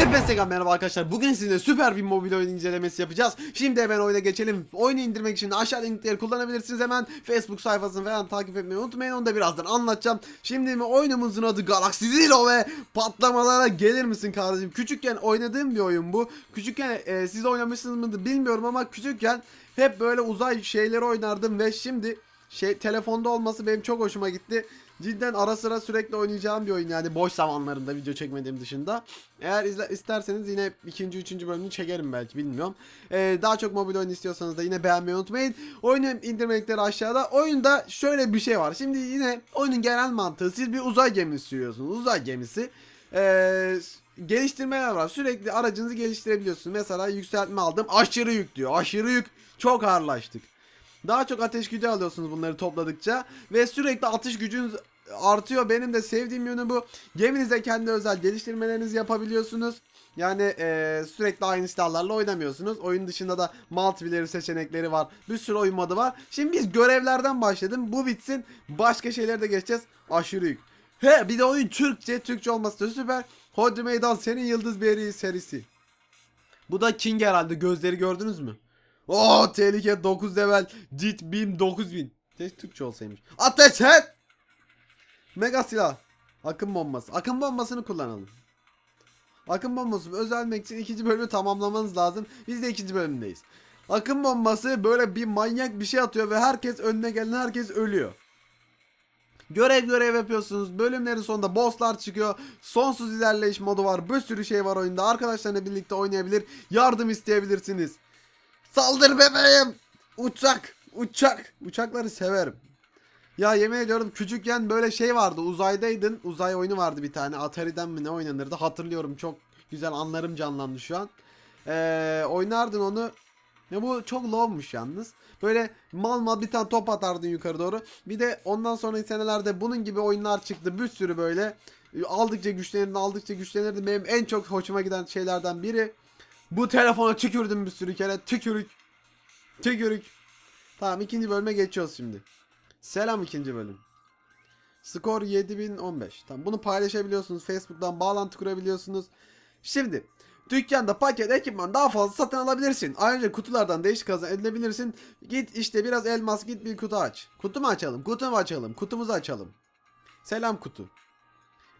Hepinize merhaba arkadaşlar. Bugün sizinle süper bir mobil oyun incelemesi yapacağız. Şimdi hemen oyuna geçelim. Oyunu indirmek için aşağı linkleri kullanabilirsiniz. Hemen Facebook sayfasını falan takip etmeyi unutmayın. Onu da birazdan anlatacağım. Şimdi mi oyunumuzun adı Galaxy Zero ve patlamalara gelir misin kardeşim? Küçükken oynadığım bir oyun bu. Küçükken e, siz oynamışsınız mıydı bilmiyorum ama küçükken hep böyle uzay şeyleri oynardım ve şimdi şey telefonda olması benim çok hoşuma gitti. Cidden ara sıra sürekli oynayacağım bir oyun yani boş zamanlarında video çekmediğim dışında. Eğer izle, isterseniz yine ikinci, üçüncü bölümünü çekerim belki bilmiyorum. Ee, daha çok mobil oyun istiyorsanız da yine beğenmeyi unutmayın. Oyunu indirme linkleri aşağıda. Oyunda şöyle bir şey var. Şimdi yine oyunun genel mantığı siz bir uzay gemisi sürüyorsunuz. Uzay gemisi. Ee, geliştirmeler var. Sürekli aracınızı geliştirebiliyorsunuz. Mesela yükseltme aldım. Aşırı yük diyor. Aşırı yük. Çok ağırlaştık. Daha çok ateş gücü alıyorsunuz bunları topladıkça ve sürekli atış gücünüz artıyor. Benim de sevdiğim yönü bu. Geminizde kendi özel geliştirmelerinizi yapabiliyorsunuz. Yani e, sürekli aynı silahlarla oynamıyorsunuz. Oyun dışında da multiplayer seçenekleri var. Bir sürü oyun modu var. Şimdi biz görevlerden başladım. Bu bitsin. Başka şeylere de geçeceğiz. Aşırı yük. He bir de oyun Türkçe. Türkçe olması da süper. Hodri Meydan senin Yıldız Beri serisi. Bu da King herhalde. Gözleri gördünüz mü? Oo tehlike 9 level. Dit Beam 9000. Keşke Türkçe olsaymış. Ateş et! Mega silah. Akım bombası. Akım bombasını kullanalım. Akım bombası özelmek için ikinci bölümü tamamlamanız lazım. Biz de ikinci bölümdeyiz. Akım bombası böyle bir manyak bir şey atıyor ve herkes önüne gelen herkes ölüyor. Görev görev yapıyorsunuz. Bölümlerin sonunda bosslar çıkıyor. Sonsuz ilerleyiş modu var. Bir sürü şey var oyunda. Arkadaşlarla birlikte oynayabilir. Yardım isteyebilirsiniz. Saldır bebeğim. Uçak. Uçak. Uçakları severim. Ya yemin ediyorum küçükken böyle şey vardı uzaydaydın. Uzay oyunu vardı bir tane Atari'den mi ne oynanırdı? Hatırlıyorum çok güzel anlarım canlandı şu an. Ee, oynardın onu. Ya bu çok low'muş yalnız. Böyle mal mal bir tane top atardın yukarı doğru. Bir de ondan sonraki senelerde bunun gibi oyunlar çıktı. Bir sürü böyle. Aldıkça güçlenirdi aldıkça güçlenirdi benim en çok hoşuma giden şeylerden biri bu telefona tükürdüm bir sürü kere. Tükürük. Tükürük. Tamam ikinci bölüme geçiyoruz şimdi Selam ikinci bölüm. Skor 7015. Tamam bunu paylaşabiliyorsunuz. Facebook'tan bağlantı kurabiliyorsunuz. Şimdi dükkanda paket ekipman daha fazla satın alabilirsin. Ayrıca kutulardan değişik kazan edilebilirsin. Git işte biraz elmas git bir kutu aç. Kutu mu açalım? Kutu mu açalım? Kutumuzu açalım. Selam kutu.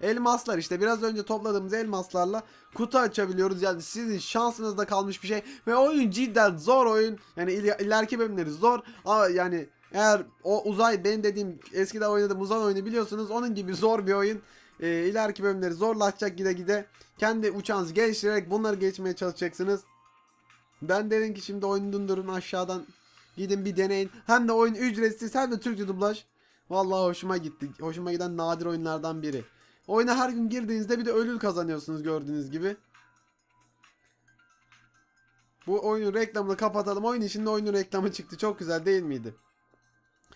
Elmaslar işte biraz önce topladığımız elmaslarla kutu açabiliyoruz. Yani sizin şansınızda kalmış bir şey. Ve oyun cidden zor oyun. Yani iler ileriki bölümleri zor. Ama yani eğer o uzay benim dediğim eskiden oynadığım uzay oyunu biliyorsunuz onun gibi zor bir oyun. E, ileriki bölümleri zorlaşacak gide gide. Kendi uçağınızı geliştirerek bunları geçmeye çalışacaksınız. Ben dedim ki şimdi oyunu durdurun aşağıdan gidin bir deneyin. Hem de oyun ücretsiz hem de Türkçe dublaj. Vallahi hoşuma gitti. Hoşuma giden nadir oyunlardan biri. Oyuna her gün girdiğinizde bir de ödül kazanıyorsunuz gördüğünüz gibi. Bu oyunun reklamını kapatalım. Oyun içinde oyunun reklamı çıktı. Çok güzel değil miydi?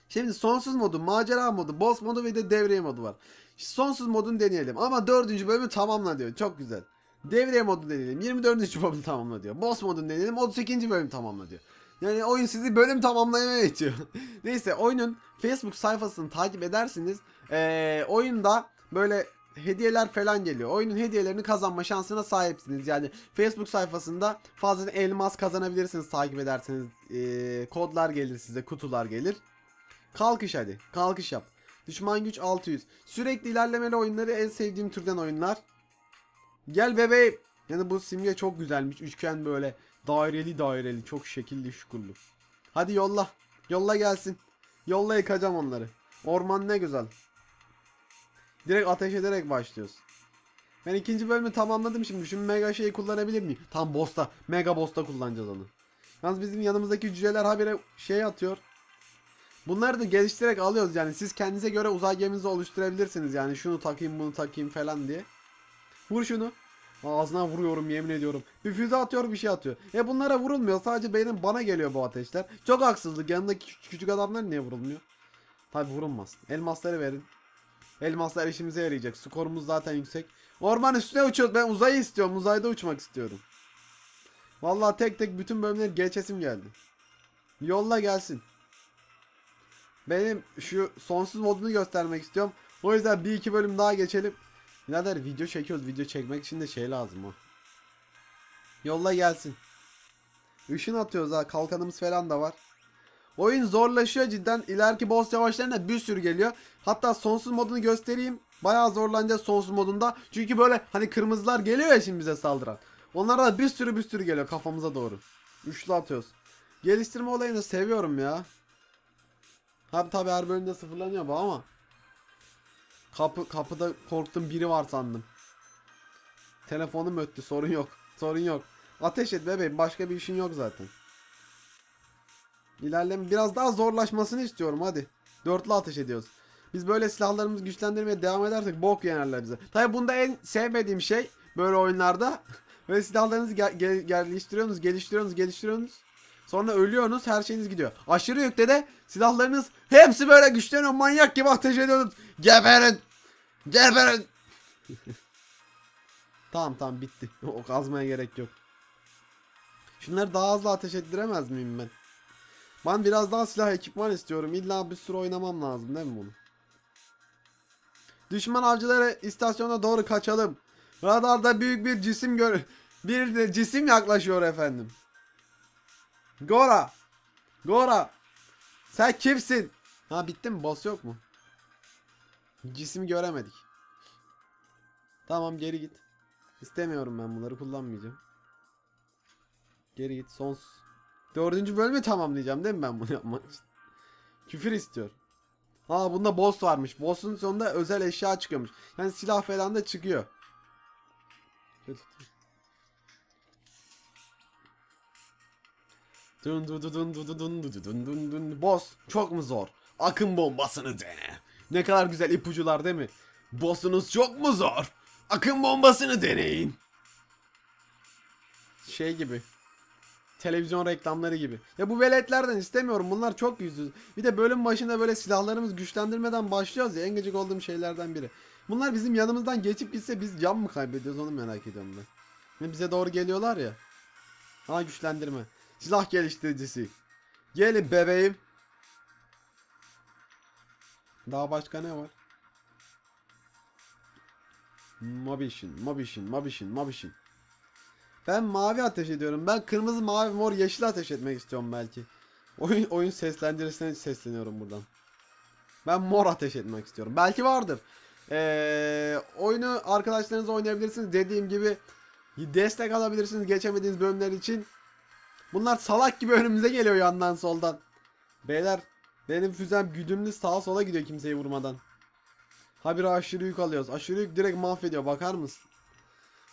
Şimdi sonsuz modu, macera modu, boss modu ve de devriye modu var. Sonsuz modunu deneyelim. Ama dördüncü bölümü tamamla diyor. Çok güzel. Devriye modu deneyelim. 24. bölüm tamamla diyor. Boss modunu deneyelim. 32. bölüm tamamla diyor. Yani oyun sizi bölüm tamamlamaya itiyor. Neyse oyunun Facebook sayfasını takip edersiniz. Ee, oyunda böyle hediyeler falan geliyor. Oyunun hediyelerini kazanma şansına sahipsiniz. Yani Facebook sayfasında fazla elmas kazanabilirsiniz takip ederseniz. Ee, kodlar gelir size, kutular gelir. Kalkış hadi. Kalkış yap. Düşman güç 600. Sürekli ilerlemeli oyunları en sevdiğim türden oyunlar. Gel bebeğim. Yani bu simge çok güzelmiş. Üçgen böyle daireli daireli. Çok şekilli şukurlu. Hadi yolla. Yolla gelsin. Yolla yıkacağım onları. Orman ne güzel. Direkt ateş ederek başlıyoruz. Ben ikinci bölümü tamamladım şimdi. Şu mega şeyi kullanabilir miyim? Tam boss'ta. Mega boss'ta kullanacağız onu. Yalnız bizim yanımızdaki cüceler habire şey atıyor. Bunları da geliştirerek alıyoruz yani. Siz kendinize göre uzay geminizi oluşturabilirsiniz yani. Şunu takayım bunu takayım falan diye. Vur şunu. Ağzına vuruyorum yemin ediyorum. Bir füze atıyor bir şey atıyor. E bunlara vurulmuyor. Sadece benim bana geliyor bu ateşler. Çok haksızlık. Yanındaki küçük, adamlar niye vurulmuyor? Tabi vurulmaz. Elmasları verin. Elmaslar işimize yarayacak. Skorumuz zaten yüksek. Orman üstüne uçuyoruz. Ben uzayı istiyorum. Uzayda uçmak istiyorum. Vallahi tek tek bütün bölümleri geçesim geldi. Yolla gelsin. Benim şu sonsuz modunu göstermek istiyorum. O yüzden bir iki bölüm daha geçelim. Birader video çekiyoruz. Video çekmek için de şey lazım o. Yolla gelsin. Işın atıyoruz ha. Kalkanımız falan da var. Oyun zorlaşıyor cidden. İleriki boss yavaşlarına bir sürü geliyor. Hatta sonsuz modunu göstereyim. Bayağı zorlanacağız sonsuz modunda. Çünkü böyle hani kırmızılar geliyor ya şimdi bize saldıran. Onlara da bir sürü bir sürü geliyor kafamıza doğru. Üçlü atıyoruz. Geliştirme olayını seviyorum ya. Abi tabi her bölümde sıfırlanıyor bu ama. Kapı kapıda korktum biri var sandım. Telefonum öttü sorun yok. Sorun yok. Ateş et bebeğim başka bir işin yok zaten. İlerleme biraz daha zorlaşmasını istiyorum hadi. Dörtlü ateş ediyoruz. Biz böyle silahlarımızı güçlendirmeye devam edersek bok yenerler bize. Tabi bunda en sevmediğim şey böyle oyunlarda böyle silahlarınızı ge- ge- geliştiriyorsunuz, geliştiriyorsunuz, geliştiriyorsunuz. Sonra ölüyorsunuz, her şeyiniz gidiyor. Aşırı yükte de silahlarınız hepsi böyle güçleniyor, manyak gibi ateş ediyorsunuz. Geberin! Geberin! tamam tamam bitti. O kazmaya gerek yok. Şunları daha hızlı ateş ettiremez miyim ben? Ben biraz daha silah ekipman istiyorum. İlla bir sürü oynamam lazım değil mi bunu? Düşman avcıları istasyona doğru kaçalım. Radarda büyük bir cisim gör bir de cisim yaklaşıyor efendim. Gora. Gora. Sen kimsin? Ha bitti mi? Boss yok mu? Cisim göremedik. Tamam geri git. İstemiyorum ben bunları kullanmayacağım. Geri git. Sonsuz. Dördüncü bölümü tamamlayacağım değil mi ben bunu yapmak için? Küfür istiyor. Ha bunda boss varmış. Boss'un sonunda özel eşya çıkıyormuş. Yani silah falan da çıkıyor. Şöyle. Dun dun dun dun dun dun dun dun dun. Boss çok mu zor? Akım bombasını dene. Ne kadar güzel ipucular değil mi? Boss'unuz çok mu zor? Akım bombasını deneyin. Şey gibi. Televizyon reklamları gibi. Ya bu veletlerden istemiyorum. Bunlar çok yüzsüz. Bir de bölüm başında böyle silahlarımız güçlendirmeden başlıyoruz ya. En gıcık olduğum şeylerden biri. Bunlar bizim yanımızdan geçip gitse biz can mı kaybediyoruz onu merak ediyorum ben. Bize doğru geliyorlar ya. Ha güçlendirme. Silah geliştiricisi. Gelin bebeğim. Daha başka ne var? Mabişin, mabişin, mabişin, mabişin. Ben mavi ateş ediyorum. Ben kırmızı, mavi, mor, yeşil ateş etmek istiyorum belki. Oyun oyun seslendirisine sesleniyorum buradan. Ben mor ateş etmek istiyorum. Belki vardır. Ee, oyunu arkadaşlarınızla oynayabilirsiniz. Dediğim gibi destek alabilirsiniz geçemediğiniz bölümler için. Bunlar salak gibi önümüze geliyor yandan soldan. Beyler benim füzem güdümlü sağa sola gidiyor kimseyi vurmadan. Habire aşırı yük alıyoruz. Aşırı yük direkt mahvediyor bakar mısın?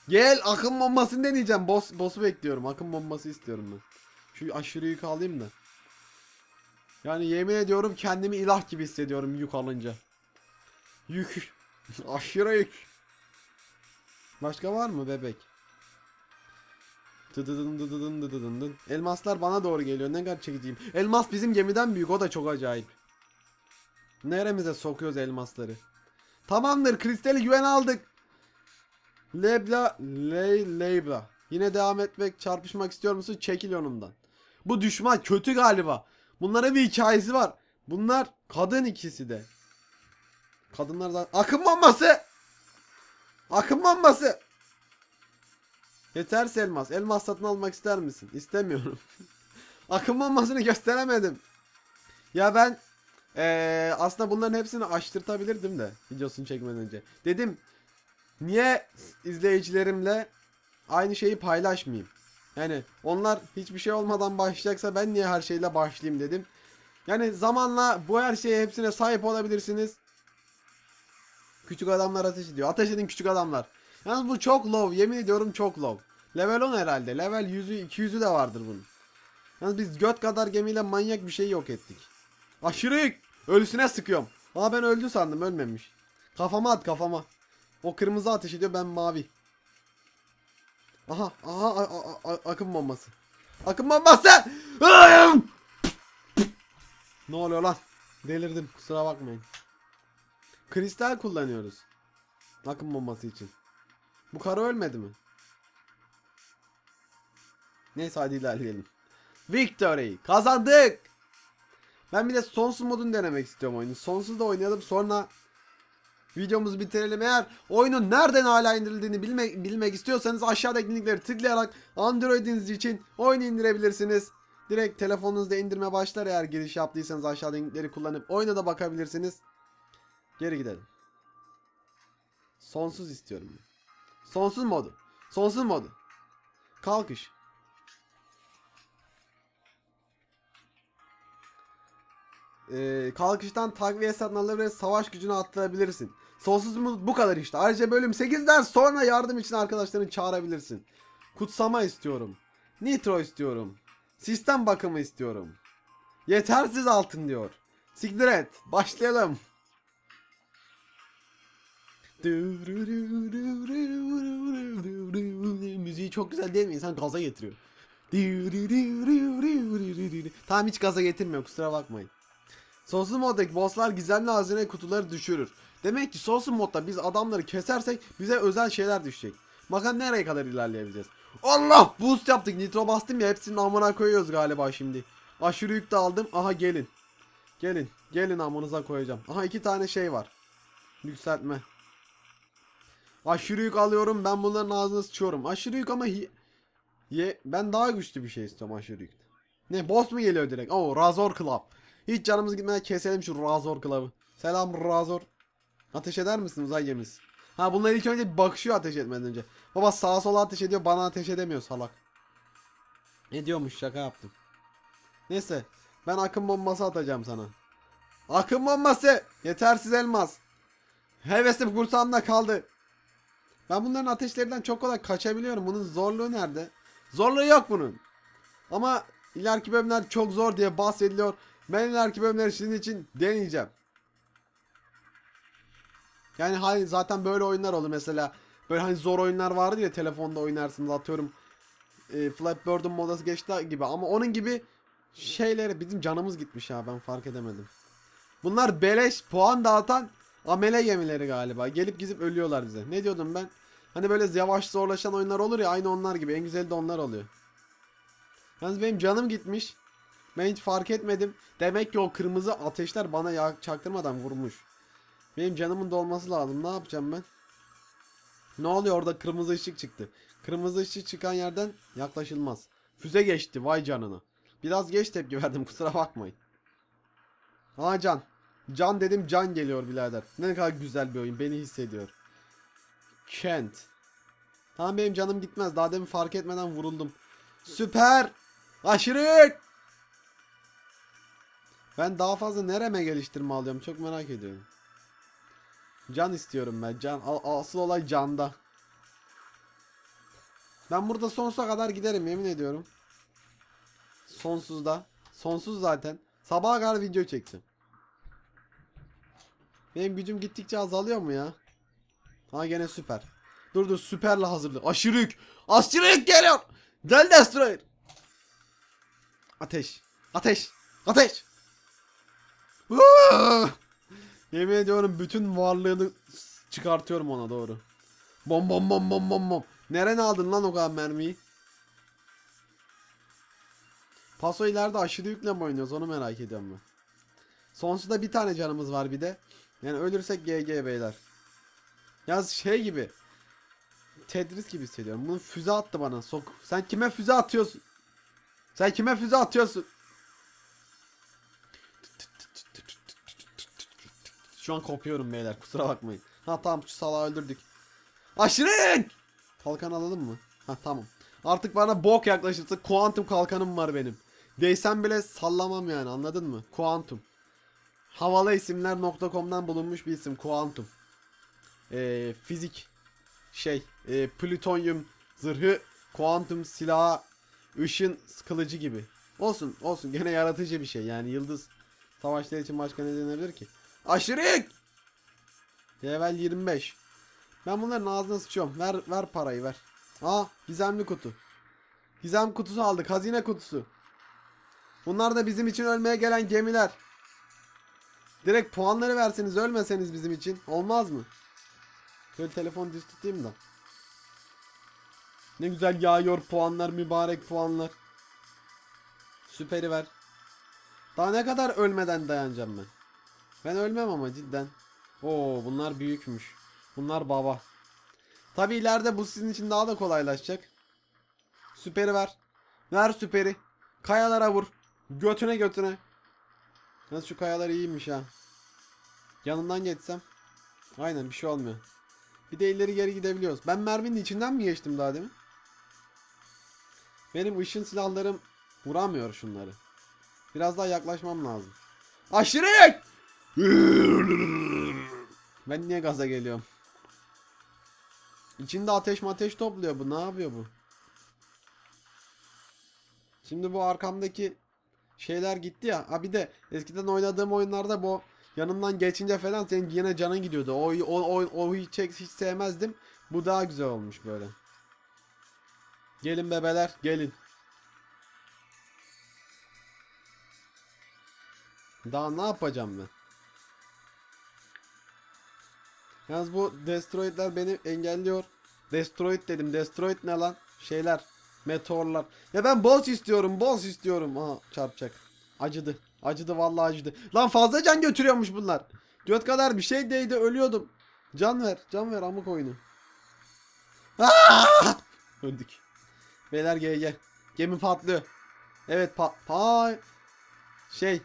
Gel akım bombasını deneyeceğim. Boss, boss'u bekliyorum. Akım bombası istiyorum ben. Şu aşırı yük alayım da. Yani yemin ediyorum kendimi ilah gibi hissediyorum yük alınca. Yük. aşırı yük. Başka var mı bebek? Dıdıdın dıdıdın dıdıdın dın. Elmaslar bana doğru geliyor. Ne kadar çekiciyim. Elmas bizim gemiden büyük. O da çok acayip. Neremize sokuyoruz elmasları. Tamamdır. Kristali güven aldık. Lebla, ley, lebla. Yine devam etmek, çarpışmak istiyor musun? Çekil yolumdan. Bu düşman kötü galiba. Bunlara bir hikayesi var. Bunlar kadın ikisi de. Kadınlar zaten... Akım bombası! Akım bombası! Yeterse elmas. Elmas satın almak ister misin? İstemiyorum. Akım bombasını gösteremedim. Ya ben ee, aslında bunların hepsini açtırtabilirdim de videosunu çekmeden önce. Dedim niye izleyicilerimle aynı şeyi paylaşmayayım? Yani onlar hiçbir şey olmadan başlayacaksa ben niye her şeyle başlayayım dedim. Yani zamanla bu her şeye hepsine sahip olabilirsiniz. Küçük adamlar ateş ediyor. Ateş edin küçük adamlar. Yalnız bu çok low. Yemin ediyorum çok low. Level 10 herhalde. Level 100'ü 200'ü de vardır bunun. Yalnız biz göt kadar gemiyle manyak bir şey yok ettik. Aşırı. Ölüsüne sıkıyorum. Aa ben öldü sandım ölmemiş. Kafama at kafama. O kırmızı ateş ediyor ben mavi. Aha aha a, a, a, akım bombası. Akım bombası! Ne oluyor lan? Delirdim kusura bakmayın. Kristal kullanıyoruz. Akım bombası için. Bu karı ölmedi mi? Neyse hadi ilerleyelim. Victory! Kazandık! Ben bir de sonsuz modunu denemek istiyorum oyunu. Sonsuz da oynayalım sonra videomuzu bitirelim. Eğer oyunun nereden hala indirildiğini bilmek, bilmek istiyorsanız aşağıdaki linkleri tıklayarak Android'iniz için oyunu indirebilirsiniz. Direkt telefonunuzda indirme başlar eğer giriş yaptıysanız aşağıdaki linkleri kullanıp oyuna da bakabilirsiniz. Geri gidelim. Sonsuz istiyorum. Sonsuz modu. Sonsuz modu. Kalkış. Ee, kalkıştan takviye satın ve savaş gücünü arttırabilirsin. Sonsuz mod bu kadar işte. Ayrıca bölüm 8'den sonra yardım için arkadaşlarını çağırabilirsin. Kutsama istiyorum. Nitro istiyorum. Sistem bakımı istiyorum. Yetersiz altın diyor. Siktir et. Başlayalım. Müziği çok güzel değil mi? İnsan gaza getiriyor. Tamam hiç gaza getirmiyor kusura bakmayın. Sonsuz moddaki bosslar gizemli hazine kutuları düşürür. Demek ki sonsuz modda biz adamları kesersek bize özel şeyler düşecek. Bakalım nereye kadar ilerleyebileceğiz. Allah boost yaptık nitro bastım ya hepsinin amına koyuyoruz galiba şimdi. Aşırı yük de aldım. Aha gelin. Gelin. Gelin amınıza koyacağım. Aha iki tane şey var. Yükseltme. Aşırı yük alıyorum. Ben bunların ağzına sıçıyorum. Aşırı yük ama ye ben daha güçlü bir şey istiyorum aşırı yük. Ne boss mu geliyor direkt? Oo Razor Club. Hiç canımız gitmeden keselim şu Razor Club'ı. Selam Razor. Ateş eder misin uzay gemisi? Ha bunlar ilk önce bakışıyor ateş etmeden önce. Baba sağa sola ateş ediyor bana ateş edemiyor salak. Ne diyormuş şaka yaptım. Neyse ben akım bombası atacağım sana. Akım bombası! Yetersiz elmas. Hevesim kursağımda kaldı. Ben bunların ateşlerinden çok kolay kaçabiliyorum. Bunun zorluğu nerede? Zorluğu yok bunun. Ama ileriki bölümler çok zor diye bahsediliyor. Ben ileriki bölümleri sizin için deneyeceğim. Yani hani zaten böyle oyunlar olur mesela. Böyle hani zor oyunlar vardı ya telefonda oynarsınız atıyorum. E, Flappy modası geçti gibi ama onun gibi şeyleri bizim canımız gitmiş ya ben fark edemedim. Bunlar beleş puan dağıtan amele gemileri galiba. Gelip gizip ölüyorlar bize. Ne diyordum ben? Hani böyle yavaş zorlaşan oyunlar olur ya aynı onlar gibi. En güzeli de onlar oluyor. Yalnız benim canım gitmiş. Ben hiç fark etmedim. Demek ki o kırmızı ateşler bana çaktırmadan vurmuş. Benim canımın dolması lazım. Ne yapacağım ben? Ne oluyor orada kırmızı ışık çıktı. Kırmızı ışık çıkan yerden yaklaşılmaz. Füze geçti vay canına. Biraz geç tepki verdim kusura bakmayın. Aa can. Can dedim can geliyor birader. Ne kadar güzel bir oyun beni hissediyor. Kent. Tamam benim canım gitmez. Daha demin fark etmeden vuruldum. Süper. Aşırı. Ben daha fazla nereme geliştirme alıyorum çok merak ediyorum. Can istiyorum ben. Can. Asıl olay canda. Ben burada sonsuza kadar giderim yemin ediyorum. Sonsuzda. Sonsuz zaten. Sabaha kadar video çektim. Benim gücüm gittikçe azalıyor mu ya? Ha gene süper. Dur dur süperle hazırlı. Aşırı yük. Aşırı yük geliyor. Del Destroyer. Ateş. Ateş. Ateş. Yemin ediyorum bütün varlığını çıkartıyorum ona doğru. Bom bom bom bom bom bom. Nerene aldın lan o kadar mermiyi? Paso ileride aşırı yükle mi oynuyoruz onu merak ediyorum ben. Sonsuzda bir tane canımız var bir de. Yani ölürsek GG beyler. Yaz şey gibi. Tetris gibi hissediyorum. Bunu füze attı bana. Sok. Sen kime füze atıyorsun? Sen kime füze atıyorsun? Şu an kopuyorum beyler. Kusura bakmayın. Ha tamam şu salağı öldürdük. Aşırı! Kalkan alalım mı? Ha tamam. Artık bana bok yaklaşırsa kuantum kalkanım var benim. Değsem bile sallamam yani anladın mı? Kuantum. Havalı isimler.com'dan bulunmuş bir isim. Kuantum. Ee, fizik. Şey. E, plütonyum zırhı. Kuantum silahı. ışın kılıcı gibi. Olsun olsun gene yaratıcı bir şey yani yıldız savaşları için başka ne denebilir ki? Aşırı! Level 25. Ben bunların ağzına sıçıyorum. Ver ver parayı ver. Aa gizemli kutu. Gizem kutusu aldık. Hazine kutusu. Bunlar da bizim için ölmeye gelen gemiler. Direkt puanları verseniz ölmeseniz bizim için. Olmaz mı? Şöyle telefon düz tutayım da. Ne güzel yağıyor puanlar mübarek puanlar. Süperi ver. Daha ne kadar ölmeden dayanacağım ben. Ben ölmem ama cidden. Oo bunlar büyükmüş. Bunlar baba. Tabi ileride bu sizin için daha da kolaylaşacak. Süperi ver. Ver süperi. Kayalara vur. Götüne götüne. Nasıl şu kayalar iyiymiş ha. Yanından geçsem. Aynen bir şey olmuyor. Bir de ileri geri gidebiliyoruz. Ben merminin içinden mi geçtim daha demin? Benim ışın silahlarım vuramıyor şunları. Biraz daha yaklaşmam lazım. Aşırı yak! Ben niye gaza geliyorum? İçinde ateş ateş topluyor bu. Ne yapıyor bu? Şimdi bu arkamdaki şeyler gitti ya. Ha bir de eskiden oynadığım oyunlarda bu yanımdan geçince falan senin yine canın gidiyordu. O o o, o hiç, hiç sevmezdim. Bu daha güzel olmuş böyle. Gelin bebeler, gelin. Daha ne yapacağım ben? Yalnız bu destroyedler beni engelliyor. Destroyed dedim. Destroyed ne lan? Şeyler. Meteorlar. Ya ben boss istiyorum. Boss istiyorum. Aha çarpacak. Acıdı. Acıdı vallahi acıdı. Lan fazla can götürüyormuş bunlar. Göt kadar bir şey değdi ölüyordum. Can ver. Can ver amık oyunu. Aa! Öldük. Beyler GG. Gemi patlıyor. Evet pat pa şey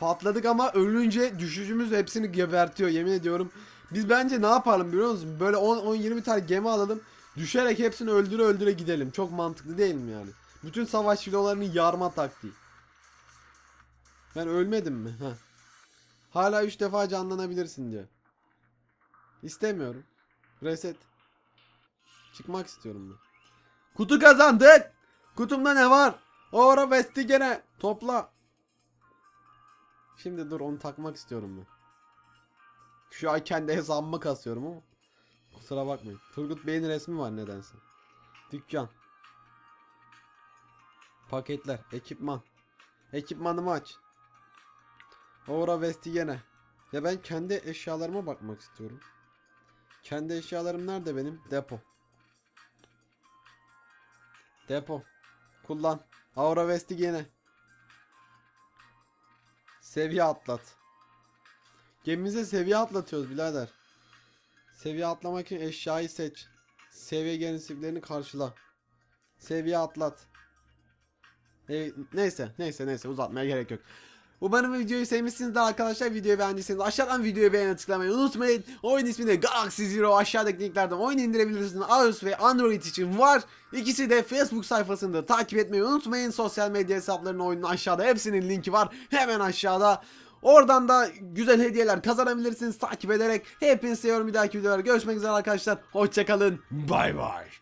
patladık ama ölünce düşüşümüz hepsini gebertiyor yemin ediyorum. Biz bence ne yapalım biliyor musun? Böyle 10-20 tane gemi alalım. Düşerek hepsini öldüre öldüre gidelim. Çok mantıklı değil mi yani? Bütün savaş filolarını yarma taktiği. Ben ölmedim mi? Hala 3 defa canlanabilirsin diyor. İstemiyorum. Reset. Çıkmak istiyorum ben. Kutu kazandık. Kutumda ne var? Ora vesti gene. Topla. Şimdi dur onu takmak istiyorum ben. Şu an kendi hesabıma kasıyorum ama. Kusura bakmayın. Turgut Bey'in resmi var nedense. Dükkan. Paketler. Ekipman. Ekipmanımı aç. Ora vesti gene. Ya ben kendi eşyalarıma bakmak istiyorum. Kendi eşyalarım nerede benim? Depo. Depo. Kullan. Aura Vesti gene. Seviye atlat. Gemimize seviye atlatıyoruz birader. Seviye atlamak için eşyayı seç. Seviye gereksinimlerini karşıla. Seviye atlat. E, neyse neyse neyse uzatmaya gerek yok. Umarım videoyu sevmişsinizdir arkadaşlar. Videoyu beğendiyseniz aşağıdan videoyu beğenip tıklamayı unutmayın. Oyun ismi de Galaxy Zero. Aşağıdaki linklerden oyun indirebilirsiniz. iOS ve Android için var. İkisi de Facebook sayfasında takip etmeyi unutmayın. Sosyal medya hesaplarının oyunun aşağıda hepsinin linki var. Hemen aşağıda. Oradan da güzel hediyeler kazanabilirsiniz takip ederek. Hepinizi seviyorum. Bir dahaki videolarda görüşmek üzere arkadaşlar. Hoşçakalın. Bay bay.